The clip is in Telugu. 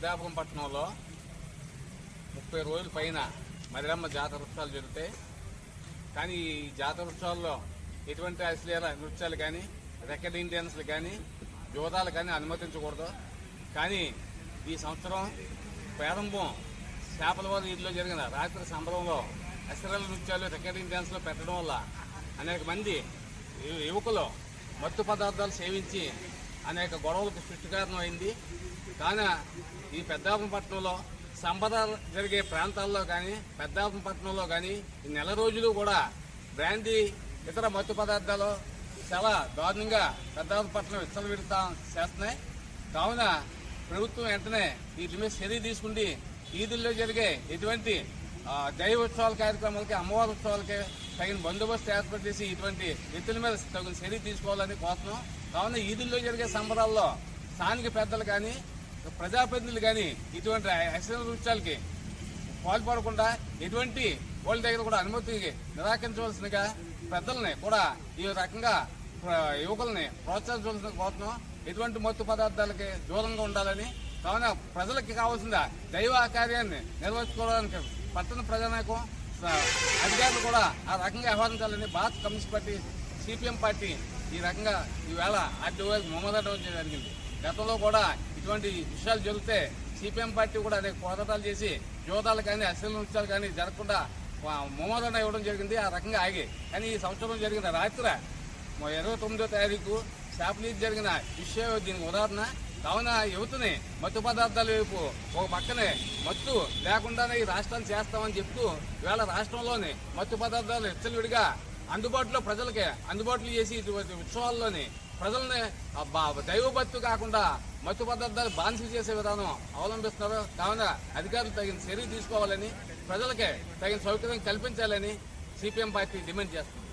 పెద్దాపురం పట్టణంలో ముప్పై రోజుల పైన మరిరమ్మ జాతర ఉత్సవాలు జరుగుతాయి. కానీ ఈ జాతర ఉత్సవాల్లో ఎటువంటి అశ్లీల నృత్యాలు కానీ రికార్డింగ్ డ్యాన్స్లు కానీ యువతాలు కానీ అనుమతించకూడదు. కానీ ఈ సంవత్సరం ప్రారంభం చేపలవారి వీధిలో జరిగిన రాత్రి సంబరంలో అశ్లీల నృత్యాలు రికార్డింగ్ డ్యాన్స్లు పెట్టడం వల్ల అనేక మంది యువకులు మత్తు పదార్థాలు సేవించి అనేక గొడవలకు సృష్టికారణమైంది కారణం అయింది. కాన ఈ పెద్దాపురం సంపద జరిగే ప్రాంతాల్లో కానీ పెద్దాపురం కానీ ఈ నెల రోజులు కూడా బ్రాందీ ఇతర మత్తు పదార్థాలు చాలా దారుణంగా పెద్దాపట్నం విచ్చలవిడతా చేస్తున్నాయి. కావున ప్రభుత్వం వెంటనే వీటి మీద చర్య తీసుకుండి ఈదుల్లో జరిగే ఎటువంటి దైవ ఉత్సవాల కార్యక్రమాలకి అమ్మవారి ఉత్సవాలకి తగిన బందోబస్తు ఏర్పాటు చేసి ఇటువంటి వ్యక్తుల మీద తగిన చర్య తీసుకోవాలని కోరుతున్నాం. కావున ఈదుల్లో జరిగే సంబరాల్లో స్థానిక పెద్దలు కానీ ప్రజాప్రతినిధులు కానీ ఇటువంటి అశ్లీల నృత్యాలకి పాల్పడకుండా ఎటువంటి వాళ్ళ దగ్గర కూడా అనుమతి నిరాకరించవలసినగా పెద్దల్ని కూడా ఈ రకంగా యువకుల్ని ప్రోత్సహించవలసిన కోరుతున్నాం. ఎటువంటి మత్తు పదార్థాలకి దూరంగా ఉండాలని కావున ప్రజలకి కావాల్సిన దైవ కార్యాన్ని నిర్వహించుకోవడానికి పట్టణ ప్రజానాయకం అధికారులు కూడా ఆ రకంగా వ్యవహరించాలని భారత కమ్యూనిస్ట్ పార్టీ సిపిఎం పార్టీ ఈ రకంగా ఈవేళ ఆర్టీఓ మొమ్మదటం జరిగింది. గతంలో కూడా ఇటువంటి విషయాలు జరిగితే సిపిఎం పార్టీ కూడా అనేక పోరాటాలు చేసి జోదాలు కానీ అశ్లీల నృత్యాలు కానీ జరగకుండా మొమ్మదట ఇవ్వడం జరిగింది. ఆ రకంగా ఆగి కానీ ఈ సంవత్సరం జరిగిన రాత్రి ఇరవై తొమ్మిదో తారీఖు శాపలీజ్ జరిగిన విషయం దీనికి ఉదాహరణ. కావున యువతని మత్తు పదార్థాల వైపు ఒక పక్కనే మత్తు లేకుండానే ఈ రాష్ట్రాన్ని చేస్తామని చెప్తూ ఇవాళ రాష్ట్రంలోని మత్తు పదార్థాలు విచ్చలవిడిగా అందుబాటులో ప్రజలకి అందుబాటులో చేసి ఇటువంటి ఉత్సవాల్లోని ప్రజల్ని దైవభత్తు దైవభక్తి కాకుండా మత్తు పదార్థాలు బానిసలు చేసే విధానం అవలంబిస్తున్నారు. కావున అధికారులు తగిన చర్య తీసుకోవాలని ప్రజలకి తగిన సౌకర్యం కల్పించాలని సిపిఎం పార్టీ డిమాండ్ చేస్తుంది.